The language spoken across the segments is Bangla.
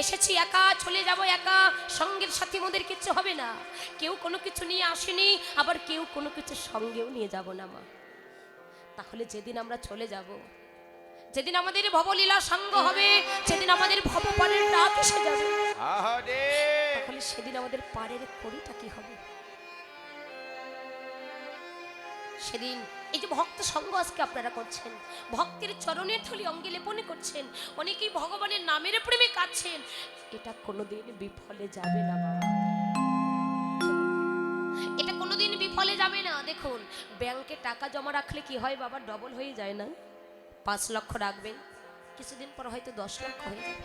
এসেছি একা চলে যাব একা। সঙ্গের সাথে মোদের কিচ্ছু হবে না। কেউ কোনো কিছু নিয়ে আসেনি আবার কেউ কোনো কিছু সঙ্গেও নিয়ে যাব না মা। তাহলে যেদিন আমরা চলে যাব যেদিন আমাদের ভবলীলা সঙ্গ হবে যেদিন আমাদের ভবপালের রাত এসে যাবে তাহলে সেদিন আমাদের পাড়ের কড়িটা কি হবে? সেদিন এই যে ভক্ত সঙ্গ আজকে আপনারা করছেন, ভক্তের চরণের থলি অঙ্গে লেপনে করছেন, অনেকেই ভগবানের নামের প্রেমে কাঁদছেন। এটা কোনোদিন বিফলে যাবে না বাবা এটা কোনোদিন বিফলে যাবে না। দেখুন, ব্যাংকে টাকা জমা রাখলে কি হয় বাবা? ডবল হয়ে যায় না? পাঁচ লক্ষ রাখবেন, কিছুদিন পর হয়তো দশ লক্ষ হয়ে যাবে।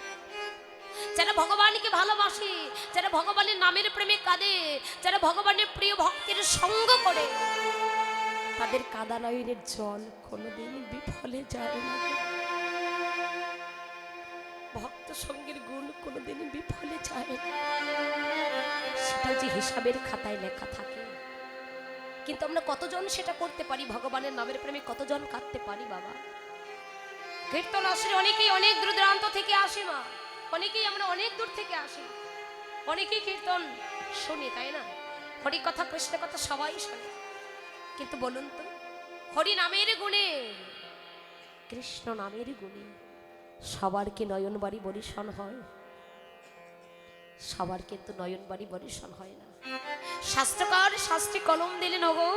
যারা ভগবানকে ভালোবাসে, যারা ভগবানের নামের প্রেমে কাঁদে, যারা ভগবানের প্রিয় ভক্তের সঙ্গ করে তাদের কাদা নয়নের জল কোনোদিন বিফলে যাবে না। ভক্ত সঙ্গের গুণ কোনোদিন বিফলে যায় না। সেটা যে হিসাবের খাতায় লেখা থাকে, কিন্তু আমরা কতজন সেটা করতে পারি? ভগবানের নামের প্রেমে কতজন কাঁদতে পারি বাবা? কীর্তন আসলে অনেকেই অনেক দূর দূরান্ত থেকে আসে মা। অনেকেই আমরা অনেক দূর থেকে আসি। অনেকেই কীর্তন শুনি, তাই না? হরি কথা কৃষ্ণ কথা সবাই শোনে। কিন্তু বলুন তো? হরি নামের গুণে। কৃষ্ণ নামের গুণে। সবার কি নয়নবাড়ি বরিশন হয়। সবার কিন্তু নয়নবাড়ি বরিশন হয় না। শাস্ত্রকার শাস্ত্রী কলম দিলেন ওগো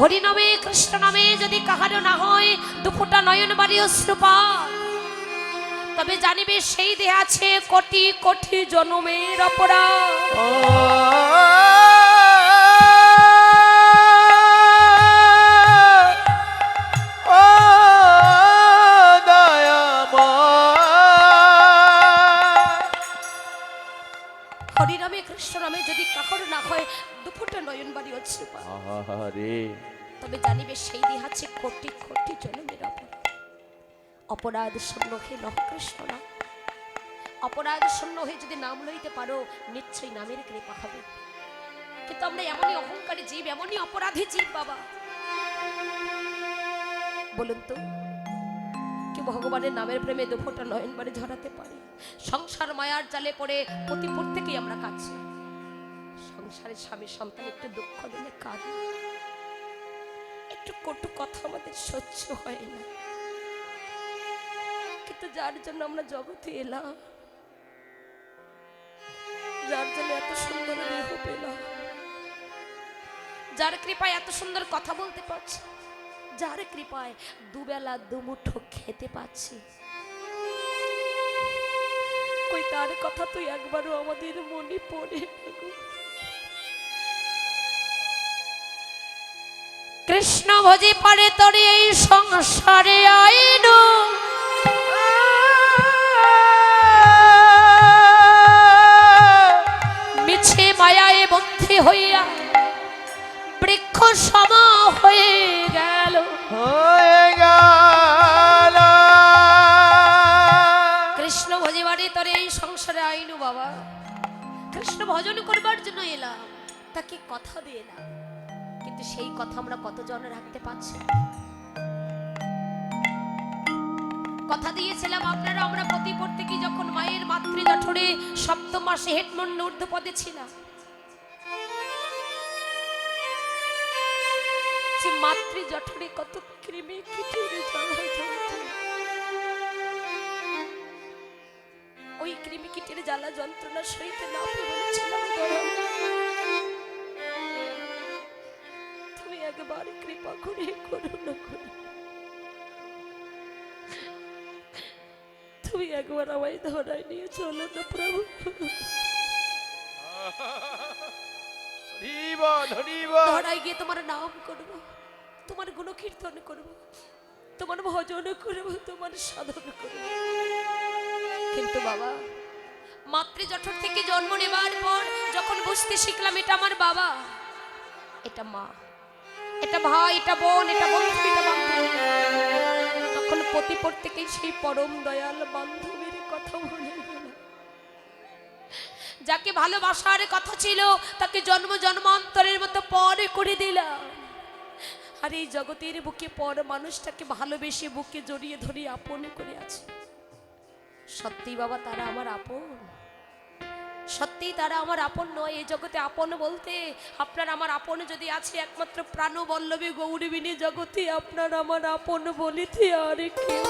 হরি নামে, কৃষ্ণ নামে যদি কাহারও না হয় দুপুরটা নয়ন বাড়ি অশ্রুপাত তবে জানিবে সেই দেহ আছে কোটি কোটি জনমের অপরাধ। আছে কোটি কোটি জনমের অপরাধ অপরাধ শূন্য হে নহ কৃষ্ণ না অপরাধ শূন্য হয়ে যদি নাম লইতে পারো, নিশ্চয়ই নামের কৃপা হবে। কিন্তু আমরা এমনই অহংকারী জীব, এমনই অপরাধী জীব, বাবা। বলুন তো কি ভগবানের নামের প্রেমে দুফোটা নয়ন বাড়ি ঝরাতে পারে? সংসার মায়ার জালে পড়ে প্রতি প্রত্যেকেই আমরা কাঁদছি। সংসারের স্বামী সন্তান একটু দুঃখ দিলে কাঁদে। একটু কটু কথা আমাদের সহ্য হয় না। কিন্তু যার জন্য আমরা জগতে এলাম, যার জন্য এত সুন্দর যার কৃপায় এত সুন্দর কথা বলতে পারছি, যার কৃপায় দুবেলা দুমুঠো খেতে পাচ্ছি তার কথা তুই একবারও আমাদের মনে পড়ে কৃষ্ণ ভজি পারে তরে এই সংসারে আইন। মিছে মায়ায় বন্ধি হইয়া বৃক্ষ সম হয়ে গেল। হয়ে গেল। কৃষ্ণ ভজিবারে তরে এই সংসারে আইনু বাবা। কৃষ্ণ ভজন করবার জন্য এলাম তাকে কথা দিয়ে এলাম। কিন্তু সেই কথা আমরা কতজন রাখতে পারছি? কথা দিয়েছিলাম আপনারা, আমরা প্রতি প্রত্যেকে যখন মায়ের মাতৃ জঠরে সপ্তম মাসে হেডমন্ড ঊর্ধ্ব পদে ছিলাম? মাতৃ জঠরে কত কিটিরে ওই কিটির জ্বালা যন্ত্রণা সইতে না পেরে করে করুণা করে। তুমি একবার আমায় ধরায় নিয়ে চলো না প্রভু। ধরায় গিয়ে তোমার নাম করব তোমার গুণকীর্তন করব তোমার ভজন করব তোমার সাধন করব। কিন্তু বাবা মাতৃ জঠর থেকে জন্ম নেবার পর যখন বুঝতে শিখলাম এটা আমার বাবা এটা মা। এটা ভাই, এটা বোন, এটা বন্ধু, এটা বান্ধবী। তখন প্রতি প্রত্যেকেই সেই পরম দয়াল বান্ধবীর কথা গেল যাকে ভালোবাসার কথা ছিল, তাকে জন্ম জন্মান্তরের মতো পরে করে দিলাম। আর এই জগতের বুকে পর মানুষটাকে ভালোবেসে বুকে জড়িয়ে ধরে আপন করে আছে। সত্যি বাবা, তারা আমার আপন। সত্যি তারা আমার আপন নয়, এই জগতে আপন বলতে আপনার আমার আপন যদি আছে, একমাত্র প্রাণ বল্লভী গৌরবিনী জগতে আপনার আমার আপন বলিতে আর কেউ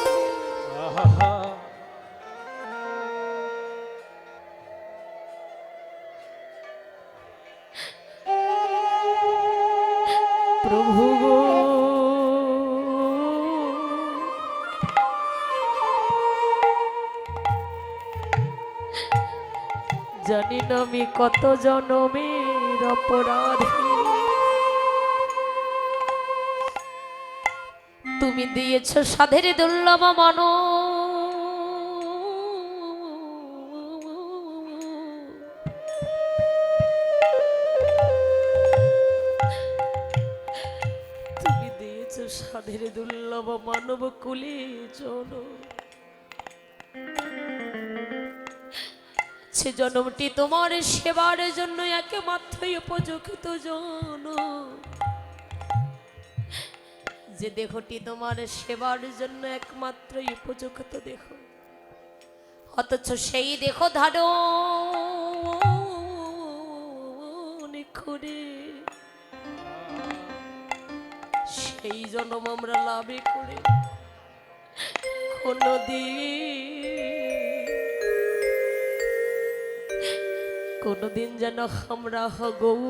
জানি না আমি কত জনমের অপরাধী। তুমি দিয়েছ সাধের দুর্লভ মানো। তুমি দিয়েছ সাধের দুর্লভ মানব কুলে জন সে জন্মটি তোমার সেবার জন্য একমাত্রই উপযুক্ত জন। যে দেহটি তোমার সেবার জন্য একমাত্র উপযুক্ত দেহ, অথচ সেই দেহ ধারণ করে। সেই জন্ম আমরা লাভে করে কোনদিন কোনদিন যেন আমরা হগৌ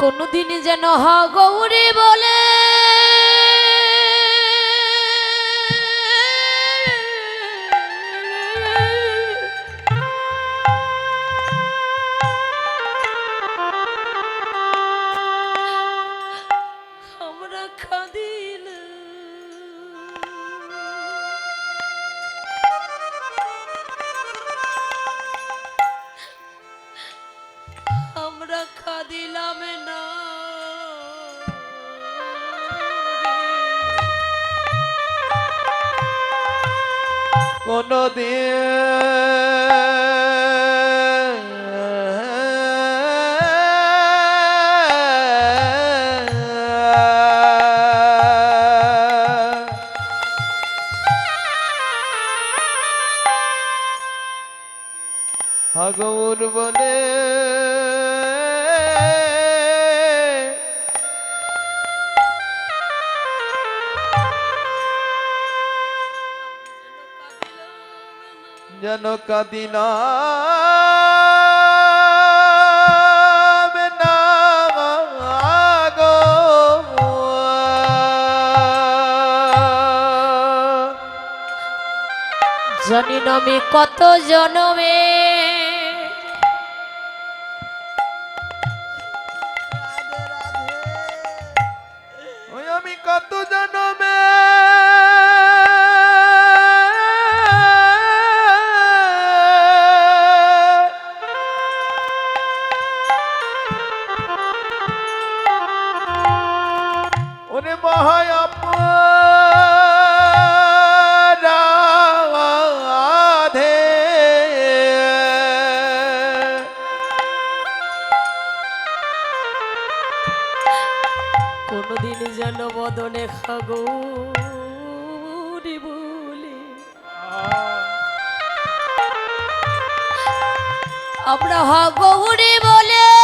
কোনদিন যেন হ গৌরী বলে হগৌর হাগৌর বলে যেন কাদিনা জানি আমি কত জনমে বলি আমরা হাগৌরি বলে।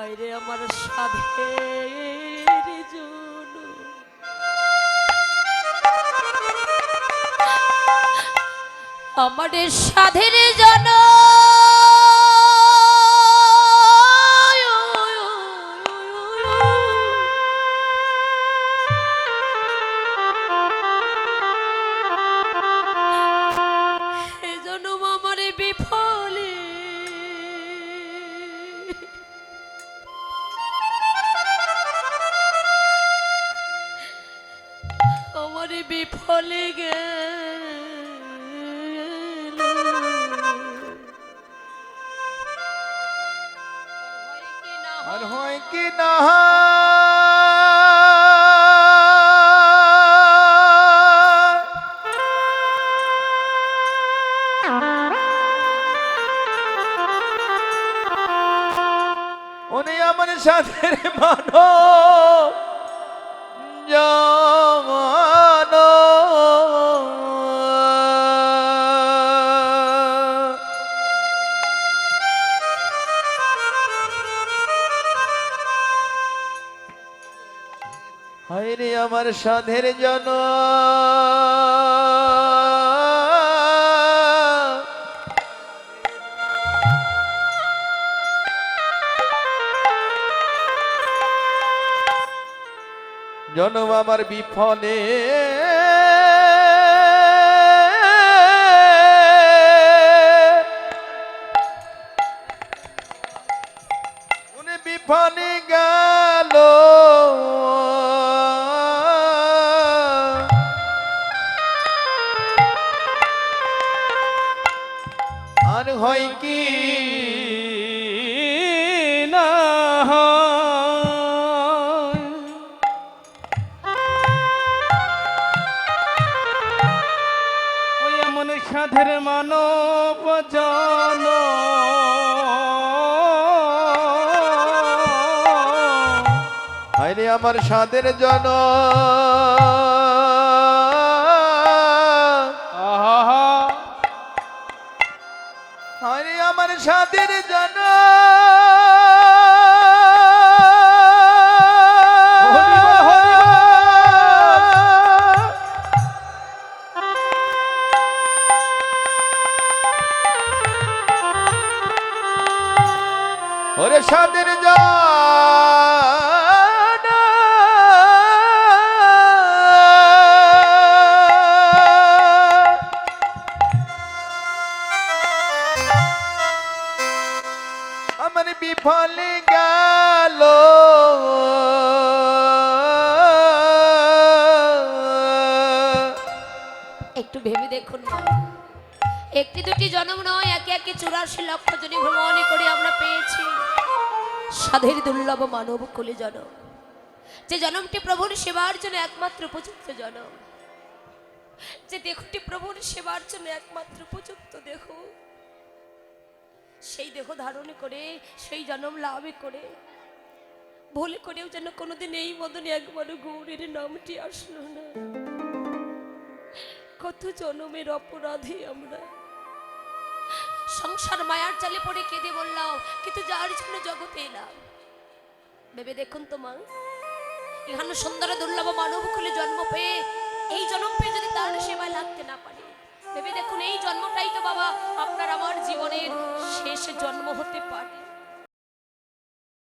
হায়রে আমার জন আমাদের সাধের জন কি হায়রে আমার সাধের জন। জন্ম আমার বিফলে। উনি বিফলে গেল। মানব জন হায়রে আমার সাদের জন হায়রে আমার সাদের জন ওরে সাদের জন। আমার বিফলে গেল। একটু ভেবে দেখুন না। একটি দুটি জন্ম নয়, একে একে চুরাশি লক্ষ জনী ভ্রমণ করে আমরা পেয়েছি। সাধের দুর্লভ মানব কুলে জনম যে জনমটি প্রভুর সেবার জন্য একমাত্র উপযুক্ত জনম। যে দেহটি প্রভুর সেবার জন্য একমাত্র উপযুক্ত দেহ। সেই দেহ ধারণ করে, সেই জনম লাভ করে। ভুল করেও যেন কোনোদিন এই মদনে একবারও গৌরীর নামটি আসলো না। কত জনমের অপরাধী আমরা। সংসার মায়ার চালে পড়ে কেঁদে বললাম, কিন্তু যার জন্য জগতে এলাম? ভেবে দেখুন তো মা এখানে সুন্দর দুর্লভ মানব খুলে জন্ম পেয়ে, এই জন্ম পেয়ে যদি তার সেবায় লাগতে না পারে, ভেবে দেখুন এই জন্মটাই তো বাবা আপনার আমার জীবনের শেষ জন্ম হতে পারে।